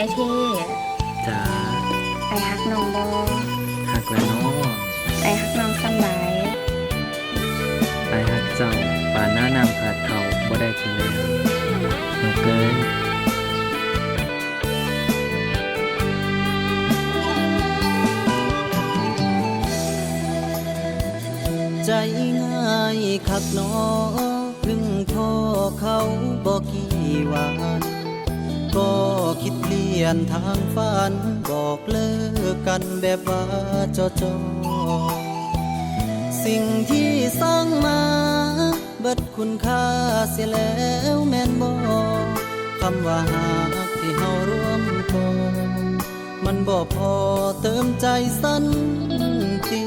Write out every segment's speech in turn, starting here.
ไอ้เท่จ้าไอฮักน้องบอฮักแล้วเนาะไอฮักน้องสบายไอฮักเจ้าป่านหน้านางขาดเขาบ่ได้ทีแล้วหนูเกินใจง่ายคักหนอพึ่งพ่อเขาบอกกี่วัน ยนทางฝันบอกเลิกกันแบบว่าจอจอสิ่งที่สร้างมาเบิดคุณค่าเสียแล้วแม่นบอกคำว่าหากที่เฮาร่วมก่อมันบ่พอเติมใจสั้นที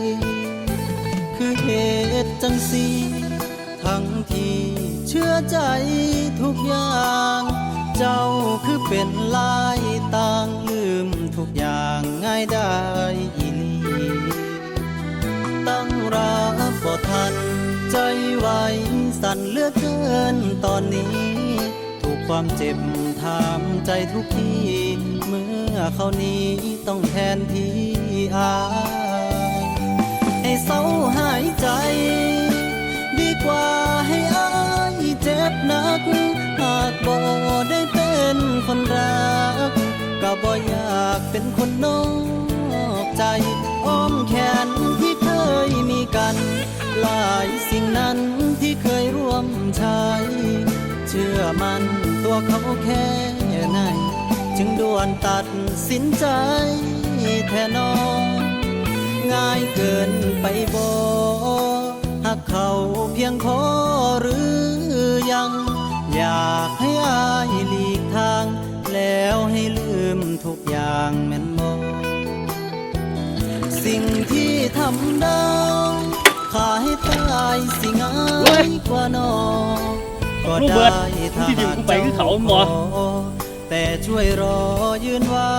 คือเหตุจังสีทั้งที่เชื่อใจทุกอย่าง เจ้าคือเป็นลาย ได้อีลีตั้งรับบ่ทัน ใจไหวสั่นเลือกเกินตอนนี้ ถูกความเจ็บถามใจทุกทีเมื่อเขานี้ต้องแทนที่อายให้เศร้าหายใจ ดีกว่า เป็นคนนอกใจ อ้อมแขนที่เคยมีกัน หลายสิ่งนั้นที่เคยร่วมใช้ เชื่อมันตัวเขาแค่ไหน จึงด่วนตัดสินใจแทนอง ง่ายเกินไปบ่หากเขาเพียงพอหรือยัง อยากให้ ทุกอย่างแม่นบ่สิ่งที่ทำได้ขาให้ตายสิง่ายกว่าน้องก็ลูกเบิได้ดถ้าที่ดิวหากกูไปคือเขาหมอแต่ช่วยรอยืนไว้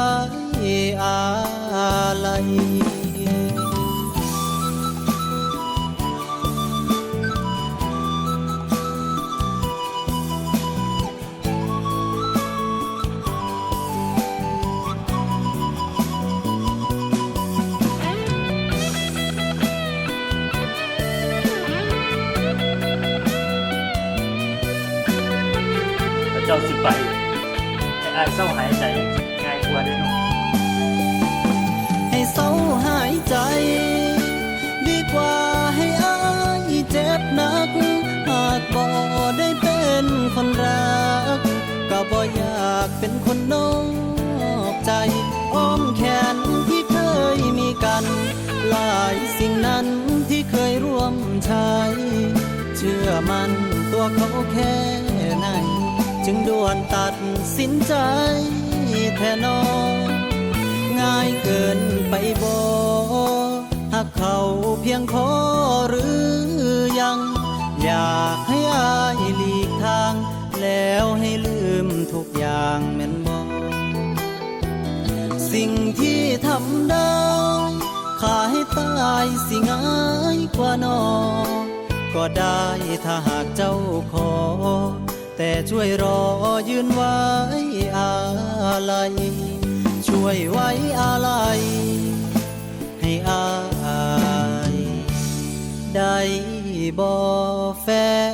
อะไราสิไปให้อายเศร้าหายใจง่ายกว่าเด้อน้องให้เศร้าหายใจ ดีกว่าให้อายเจ็บหนัก หากบ่ได้เป็นคนรัก ก็บ่อยากเป็นคนนอกใจ อ้อมแขนที่เคยมีกัน หลายสิ่งนั้นที่เคยร่วมใช้ เชื่อมันตัวเขาแค่ไหน จึงด่วนตัดสินใจแทนน้องง่ายเกินไปบ่หากเขาเพียงพอหรือยัง อยากให้อายหลีกทาง แล้วให้ลืมทุกอย่างแม่นบ่สิ่งที่ทำได้ขาให้ตายสิง่ายกว่านอก็ได้ถ้าหากเจ้าขอ แต่ช่วยรอยืนไว้อะไรช่วยไว้อะไรให้อาย ได้บ่แฟน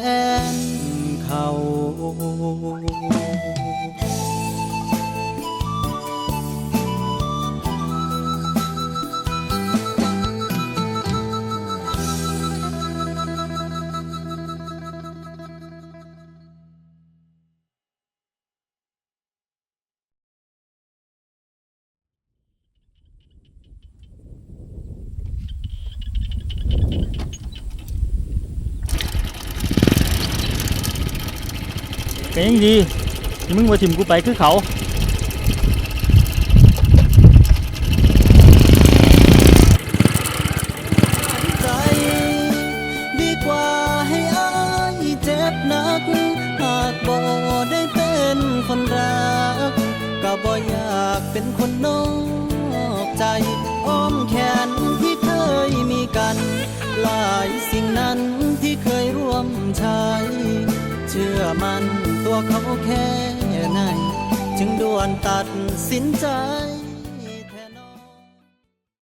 ก็ยังดีที่มึงมาถิ่มกูไปคือเขาใจดีกว่าให้อายเจ็บหนักหากบ่ได้เป็นคนรักก็บ่อยากเป็นคนนอกใจ อ้อมแขนที่เคยมีกัน หลายสิ่งนั้นที่เคยร่วมใช้ เชื่อมันตัวเขาแค่ไหน จึงด่วนตัดสินใจ